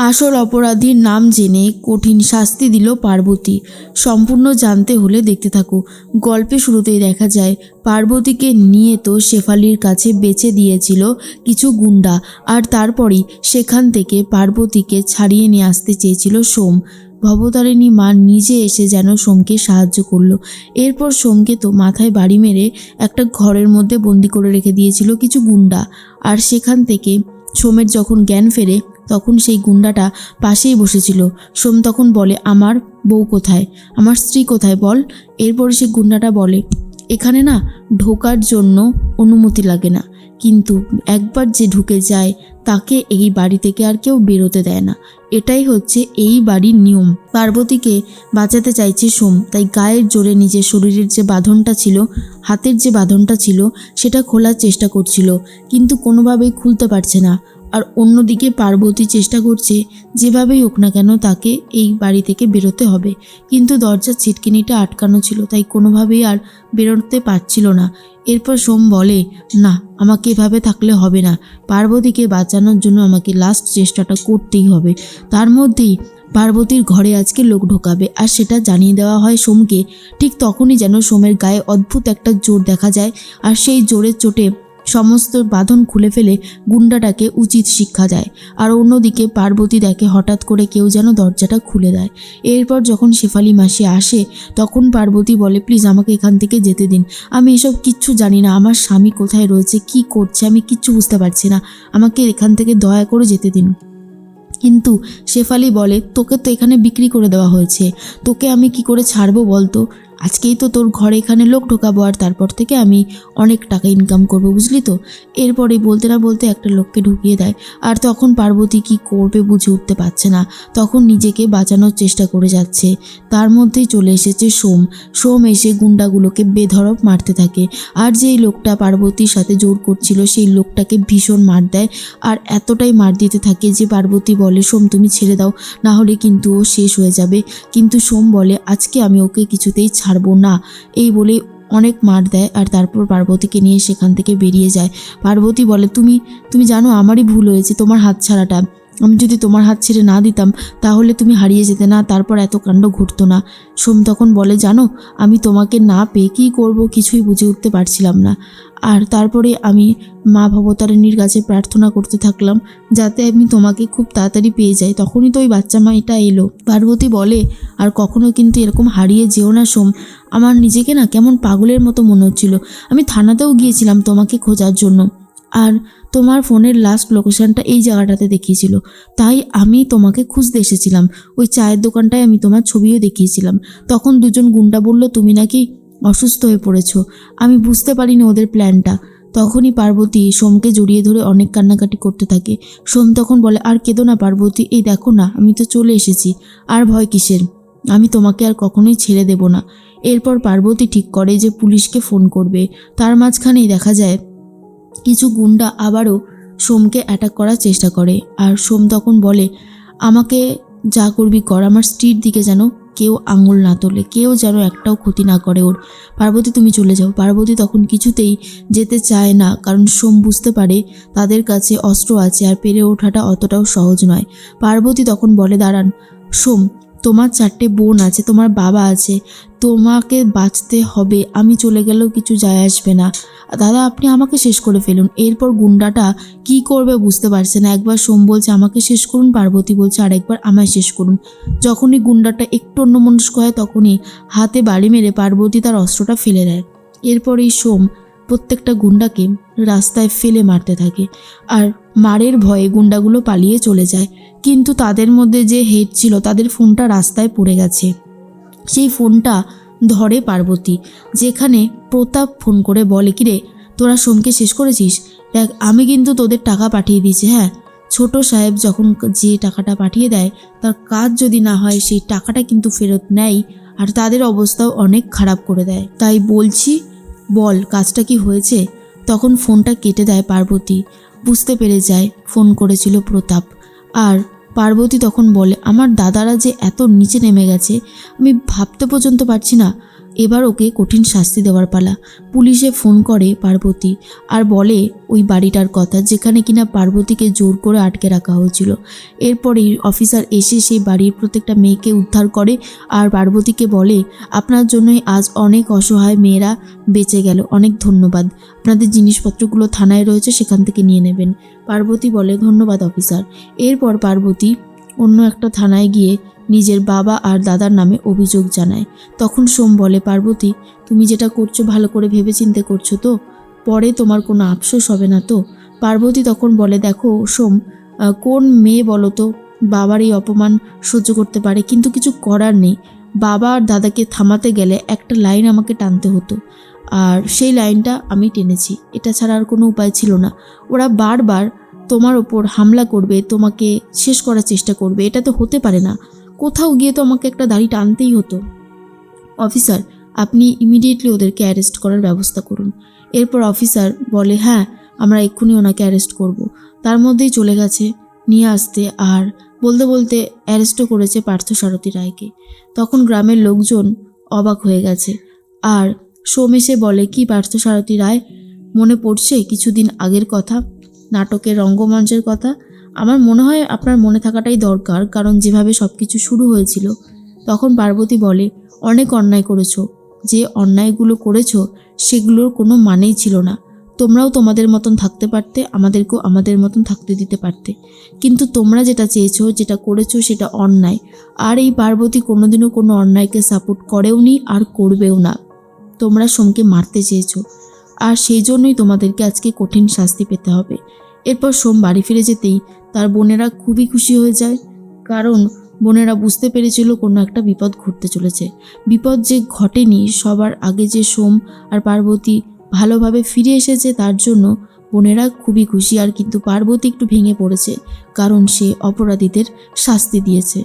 আসল অপরাধীর নাম জেনে কঠিন শাস্তি দিল পার্বতী। সম্পূর্ণ জানতে হলে দেখতে থাকো। গল্পে শুরুতেই দেখা যায়, পার্বতীকে নিয়ে তো শেফালির কাছে বেচে দিয়েছিল কিছু গুন্ডা আর তারপরই সেখান থেকে পার্বতীকে ছাড়িয়ে নিয়ে আসতে চেয়েছিল সোম। ভবতারিণী মা নিজে এসে যেন সোমকে সাহায্য করল। এরপর সোমকে তো মাথায় বাড়ি মেরে একটা ঘরের মধ্যে বন্দি করে রেখে দিয়েছিল কিছু গুন্ডা আর সেখান থেকে সোমের যখন জ্ঞান ফেরে তখন সেই গুন্ডাটা পাশেই বসেছিল। সোম তখন বলে, আমার বউ কোথায়? আমার স্ত্রী কোথায় বল? এরপরে সেই গুন্ডাটা বলে, এখানে না ঢোকার জন্য অনুমতি লাগে না। কিন্তু একবার যে ঢুকে যায়, তাকে এই বাড়ি থেকে আর কেউ বেরোতে দেয় না। এটাই হচ্ছে এই বাড়ির নিয়ম। পার্বতীকে বাঁচাতে চাইছে সোম, তাই গায়ের জোরে নিজের শরীরের যে বাঁধনটা ছিল, হাতের যে বাঁধনটা ছিল, সেটা খোলার চেষ্টা করছিল। কিন্তু কোনোভাবেই খুলতে পারছে না। আর অন্যদিকে পার্বতী চেষ্টা করছে যেভাবেই হোক না কেন তাকে এই বাড়ি থেকে বেরোতে হবে। কিন্তু দরজার ছিটকিনিটা আটকানো ছিল, তাই কোনোভাবেই আর বেরোতে পারছিল না। এরপর সোম বলে, না, আমাকে এভাবে থাকলে হবে না। পার্বতীকে বাঁচানোর জন্য আমাকে লাস্ট চেষ্টাটা করতেই হবে। তার মধ্যেই পার্বতীর ঘরে আজকে লোক ঢোকাবে। আর সেটা জানিয়ে দেওয়া হয় সোমকে। ঠিক তখনই যেন সোমের গায়ে অদ্ভুত একটা জোর দেখা যায়। আর সেই জোরের চোটে সমস্ত বাঁধন খুলে ফেলে গুন্ডাটাকে উচিত শিক্ষা দেয়। আর অন্যদিকে পার্বতী দেখে হঠাৎ করে কেউ যেন দরজাটা খুলে দেয়। এরপর যখন শেফালি মাসি আসে, তখন পার্বতী বলে, প্লিজ আমাকে এখান থেকে যেতে দিন। আমি এসব কিচ্ছু জানি না। আমার স্বামী কোথায় রয়েছে? কি করছে? আমি কিচ্ছু বুঝতে পারছি না। আমাকে এখান থেকে দয়া করে যেতে দিন। কিন্তু শেফালি বলে, তোকে তো এখানে বিক্রি করে দেওয়া হয়েছে। তোকে আমি কি করে ছাড়বো বলতো? আজকেই তো তোর ঘরে এখানে লোক ঢোকাবো আর তারপর থেকে আমি অনেক টাকা ইনকাম করব, বুঝলি তো? এরপরে বলতে না বলতে একটা লোককে ঢুকিয়ে দেয়। আর তখন পার্বতী কি করবে বুঝে উঠতে পারছে না। তখন নিজেকে বাঁচানোর চেষ্টা করে যাচ্ছে। তার মধ্যেই চলে এসেছে সোম। সোম এসে গুন্ডাগুলোকে বেধড়ক মারতে থাকে। আর যেই লোকটা পার্বতীর সাথে জোর করছিল, সেই লোকটাকে ভীষণ মার দেয়। আর এতটাই মার দিতে থাকে যে পার্বতী বলে, সোম, তুমি ছেড়ে দাও। না হলে কিন্তু ও শেষ হয়ে যাবে। কিন্তু সোম বলে, আজকে আমি ওকে কিছুতেই ছাড়বো না। এই বলে অনেক মার দেয় আর তারপর পার্বতীকে নিয়ে সেখান থেকে বেরিয়ে যায়। পার্বতী বলে, তুমি তুমি জানো, আমারই ভুল হয়েছে তোমার হাত ছাড়াটা। আমি যদি তোমার হাত ছেড়ে না দিতাম, তাহলে তুমি হারিয়ে যেতে না, তারপর এত কাণ্ড ঘটতো না। সোম তখন বলে, জানো, আমি তোমাকে না পেয়ে কী করব কিছুই বুঝে উঠতে পারছিলাম না। আর তারপরে আমি মা ভবতারিণীর কাছে প্রার্থনা করতে থাকলাম, যাতে আমি তোমাকে খুব তাড়াতাড়ি পেয়ে যাই। তখনই তো ওই বাচ্চা মাইটা এলো। পার্বতী বলে, আর কখনো কিন্তু এরকম হারিয়ে যেও না, সোম। আমার নিজেকে না কেমন পাগলের মতো মনে হচ্ছিল। আমি থানাতেও গিয়েছিলাম তোমাকে খোঁজার জন্য। আর তোমার ফোনের লাস্ট লোকেশনটা এই জায়গাটাতে দেখিয়েছিল। তাই আমি তোমাকে খুঁজতে এসেছিলাম। ওই চায়ের দোকানটায় আমি তোমার ছবিও দেখিয়েছিলাম। তখন দুজন গুন্ডা বলল, তুমি নাকি অসুস্থ হয়ে পড়েছ? আমি বুঝতে পারিনি ওদের প্ল্যানটা তখনই পার্বতী সোমকে জড়িয়ে ধরে অনেক কান্নাকাটি করতে থাকে। সোম তখন বলে, আর কেঁদো না পার্বতী, এই দেখো না, আমি তো চলে এসেছি। আর ভয় কিসের? আমি তোমাকে আর কখনোই ছেড়ে দেব না। এরপর পার্বতী ঠিক করে যে পুলিশকে ফোন করবে। তার মাঝখানেই দেখা যায় কিছু গুন্ডা আবারও সোমকে অ্যাটাক করার চেষ্টা করে। আর সোম তখন বলে, আমাকে যা করবি কর, আমার স্ত্রীর দিকে যেন কেউ আঙুল না তোলে, কেউ যেন একটাও ক্ষতি না করে ওর। পার্বতী, তুমি চলে যাও। পার্বতী তখন কিছুতেই যেতে চায় না, কারণ সোম বুঝতে পারে তাদের কাছে অস্ত্র আছে, আর পেরে ওঠাটা অতটাও সহজ নয়। পার্বতী তখন বলে, দাঁড়ান, সোম তোমার চারটে বোন আছে, তোমার বাবা আছে, তোমাকে বাঁচতে হবে, আমি চলে গেলেও কিছু যায় আসবে না। দাদা, আপনি আমাকে শেষ করে ফেলুন। এরপর গুন্ডাটা কি করবে বুঝতে পারছে না। একবার সোম বলছে, আমাকে শেষ করুন। পার্বতী বলছে আর একবার আমায় শেষ করুন। যখনই গুন্ডাটা একটু অন্যমনস্ক হয়, তখনই হাতে বাড়ি মেরে পার্বতী তার অস্ত্রটা ফেলে দেয়। এরপরেই সোম প্রত্যেকটা গুন্ডাকে রাস্তায় ফেলে মারতে থাকে আর মারের ভয়ে গুন্ডাগুলো পালিয়ে চলে যায়। কিন্তু তাদের মধ্যে যে হেড ছিল, তাদের ফোনটা রাস্তায় পড়ে গেছে। সেই ফোনটা ধরে পার্বতী, যেখানে প্রতাপ ফোন করে বলে, কিরে, তোরা সোমকে শেষ করেছিস? দেখ, আমি কিন্তু তোদের টাকা পাঠিয়ে দিয়েছি হ্যাঁ? ছোট সাহেব যখন যে টাকাটা পাঠিয়ে দেয়, তার কাজ যদি না হয়, সেই টাকাটা কিন্তু ফেরত নেয় আর তাদের অবস্থাও অনেক খারাপ করে দেয়। তাই বলছি বল, কাজটা কি হয়েছে? তখন ফোনটা কেটে দেয় পার্বতী। বুঝতে পেরে যায়, ফোন করেছিল প্রতাপ। আর পার্বতী তখন বলে, আমার দাদারা যে এত নিচে নেমে গেছে, আমি ভাবতে পর্যন্ত পারছি না। এবার ওকে কঠিন শাস্তি দেওয়ার পালা। পুলিশে ফোন করে পার্বতী আর বলে, ওই বাড়িটার কথা যেখানে কিনা পার্বতীকে জোর করে আটকে রাখা হয়েছিল। এরপরেই অফিসার এসে সেই বাড়ির প্রত্যেকটা মেয়েকে উদ্ধার করে আর পার্বতীকে বলে, আপনার জন্যই আজ অনেক অসহায় মেয়েরা বেঁচে গেল। অনেক ধন্যবাদ। আপনাদের জিনিসপত্রগুলো থানায় রয়েছে, সেখান থেকে নিয়ে নেবেন। পার্বতী বলে, ধন্যবাদ, অফিসার। এরপর পার্বতী অন্য একটা থানায় গিয়ে নিজের বাবা আর দাদার নামে অভিযোগ জানায়। তখন সোম বলে, পার্বতী, তুমি যেটা করছ ভালো করে ভেবেচিন্তে করছ তো? পরে তোমার কোনো আফসোস হবে না তো? পার্বতী তখন বলে, দেখো সোম কোন মেয়ে বলো তো? বাবার এই অপমান সহ্য করতে পারে, কিন্তু কিছু করার নেই। বাবা আর দাদাকে থামাতে গেলে একটা লাইন আমাকে টানতে হতো, আর সেই লাইনটা আমি টেনেছি। এটা ছাড়া আর কোনো উপায় ছিল না। ওরা বারবার তোমার ওপর হামলা করবে, তোমাকে শেষ করার চেষ্টা করবে, এটা তো হতে পারে না। কোথাও গিয়ে তো আমাকে একটা দাড়ি টানতেই হতো। অফিসার, আপনি ইমিডিয়েটলি ওদেরকে অ্যারেস্ট করার ব্যবস্থা করুন। এরপর অফিসার বলে হ্যাঁ আমরা এক্ষুনি ওনাকে অ্যারেস্ট করব। তার মধ্যেই চলে গেছে, নিয়ে আসতে আর বলতে বলতে অ্যারেস্টও করেছে পার্থসারথী রায়কে। তখন গ্রামের লোকজন অবাক হয়ে গেছে আর সোম এসে বলে, কি পার্থসারথী রায়? মনে পড়ছে কিছুদিন আগের কথা? নাটকের রঙ্গমঞ্চের কথা? আমার মনে হয় আপনার মনে থাকাটাই দরকার, কারণ যেভাবে সব কিছু শুরু হয়েছিল, তখন পার্বতী বলে, অনেক অন্যায় করেছ। যে অন্যায়গুলো করেছ, সেগুলোর কোনো মানেই ছিল না। তোমরাও তোমাদের মতন থাকতে পারতে, আমাদেরকেও আমাদের মতন থাকতে দিতে পারতে। কিন্তু তোমরা যেটা চেয়েছো, যেটা করেছ, সেটা অন্যায়। আর এই পার্বতী কোনোদিনও কোনো অন্যায়কে সাপোর্ট করেও নি, আর করবেও না। তোমরা সোমকে মারতে চেয়েছো। আর সেই জন্যই তোমাদেরকে আজকে কঠিন শাস্তি পেতে হবে। এরপর সোম বাড়ি ফিরে যেতেই তার বোনেরা খুবই খুশি হয়ে যায়। কারণ বোনেরা বুঝতে পেরেছিল কোনো একটা বিপদ ঘটতে চলেছে। বিপদ যে ঘটেনি, সবার আগে যে সোম আর পার্বতী ভালোভাবে ফিরে এসেছে তার জন্য বোনেরা খুবই খুশি। আর কিন্তু পার্বতী একটু ভেঙে পড়েছে, কারণ সে অপরাধীদের শাস্তি দিয়েছে।